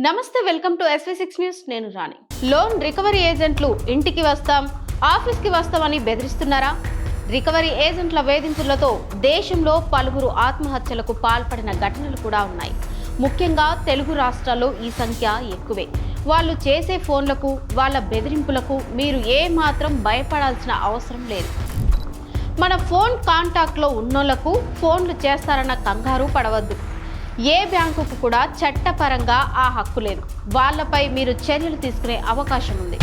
నమస్తే welcome to SV six news. నేను Rani. Loan recovery ఏజెంట్లు ఇంటికి వస్తాం ఆఫీస్కి వస్తామని బెదిరిస్తున్నారా? రికవరీ ఏజెంట్ల వేధింపులతో దేశంలో పలువురు ఆత్మహత్యలకు పాల్పడిన ఘటనలు కూడా ఉన్నాయి. ముఖ్యంగా తెలుగు రాష్ట్రాల్లో ఈ సంఖ్య ఎక్కువే. వాళ్ళు చేసే ఫోన్లకు వాళ్ళ బెదిరింపులకు మీరు ఏమాత్రం భయపడాల్సిన అవసరం లేదు. మన ఫోన్ కాంటాక్ట్లో ఉన్నోళ్ళకు ఫోన్లు చేస్తారన్న కంగారు పడవద్దు. ఏ బ్యాంకుకు కూడా చట్టపరంగా ఆ హక్కు లేదు. వాళ్ళపై మీరు చర్యలు తీసుకునే అవకాశం ఉంది.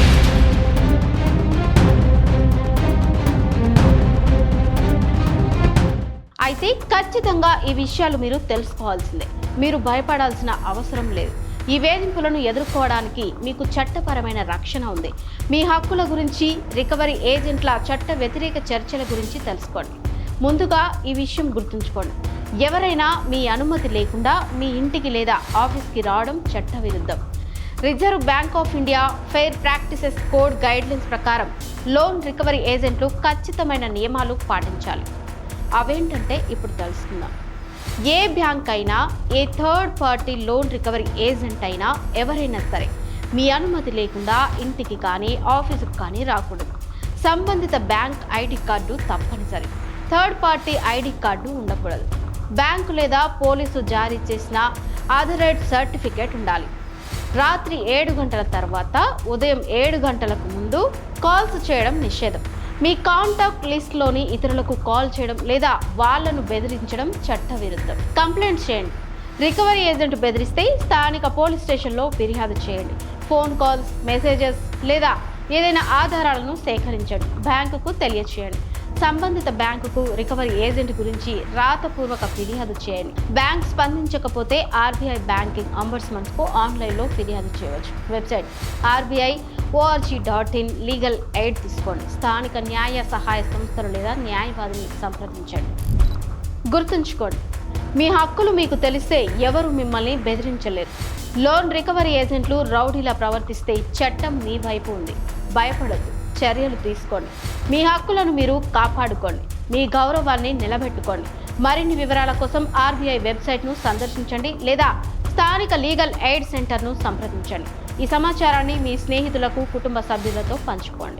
అయితే ఖచ్చితంగా ఈ విషయాలు మీరు తెలుసుకోవాల్సిందే. మీరు భయపడాల్సిన అవసరం లేదు. ఈ వేధింపులను ఎదుర్కోవడానికి మీకు చట్టపరమైన రక్షణ ఉంది. మీ హక్కుల గురించి రికవరీ ఏజెంట్ల చట్ట వ్యతిరేక చర్చల గురించి తెలుసుకోండి. ముందుగా ఈ విషయం గుర్తుంచుకోండి. ఎవరైనా మీ అనుమతి లేకుండా మీ ఇంటికి లేదా ఆఫీస్కి రావడం చట్టవిరుద్ధం. Reserve Bank of India fair practices code guidelines ప్రకారం లోన్ రికవరీ ఏజెంట్లు ఖచ్చితమైన నియమాలు పాటించాలి. అవేంటంటే ఇప్పుడు తెలుసుకుందాం. ఏ బ్యాంక్ అయినా ఏ third party loan recovery agent అయినా ఎవరైనా సరే మీ అనుమతి లేకుండా ఇంటికి కానీ ఆఫీసుకు కానీ రాకూడదు. సంబంధిత బ్యాంక్ ఐడి కార్డు తప్పనిసరి. థర్డ్ పార్టీ ఐడి కార్డు ఉండకూడదు. బ్యాంకు లేదా పోలీసు జారీ చేసిన ఆథరైడ్ సర్టిఫికేట్ ఉండాలి. రాత్రి ఏడు గంటల తర్వాత ఉదయం ఏడు గంటలకు ముందు కాల్స్ చేయడం నిషేధం. మీ కాంటాక్ట్ లిస్ట్లోని ఇతరులకు కాల్ చేయడం లేదా వాళ్ళను బెదిరించడం చట్టవిరుద్ధం. కంప్లైంట్ చేయండి. రికవరీ ఏజెంట్ బెదిరిస్తే స్థానిక పోలీస్ స్టేషన్లో ఫిర్యాదు చేయండి. ఫోన్ కాల్స్ మెసేజెస్ లేదా ఏదైనా ఆధారాలను సేకరించండి. బ్యాంకుకు తెలియచేయండి. సంబంధిత బ్యాంకుకు రికవరీ ఏజెంట్ గురించి రాతపూర్వక ఫిర్యాదు చేయండి. బ్యాంక్ స్పందించకపోతే ఆర్బీఐ బ్యాంకింగ్ అంబర్స్మన్స్కు ఆన్లైన్లో ఫిర్యాదు చేయవచ్చు. Website RBI ORG dot in legal aid తీసుకోండి. స్థానిక న్యాయ సహాయ సంస్థలు లేదా న్యాయవాదిని సంప్రదించండి. గుర్తుంచుకోండి మీ హక్కులు మీకు తెలిస్తే ఎవరు మిమ్మల్ని బెదిరించలేరు. లోన్ రికవరీ ఏజెంట్లు రౌడీలా ప్రవర్తిస్తే చట్టం మీ వైపు ఉంది. భయపడద్దు. చర్యలు తీసుకోండి. మీ హక్కులను మీరు కాపాడుకోండి. మీ గౌరవాన్ని నిలబెట్టుకోండి. మరిన్ని వివరాల కోసం ఆర్బీఐ వెబ్సైట్ను సందర్శించండి లేదా స్థానిక లీగల్ ఎయిడ్ సెంటర్ను సంప్రదించండి. ఈ సమాచారాన్ని మీ స్నేహితులకు కుటుంబ సభ్యులతో పంచుకోండి.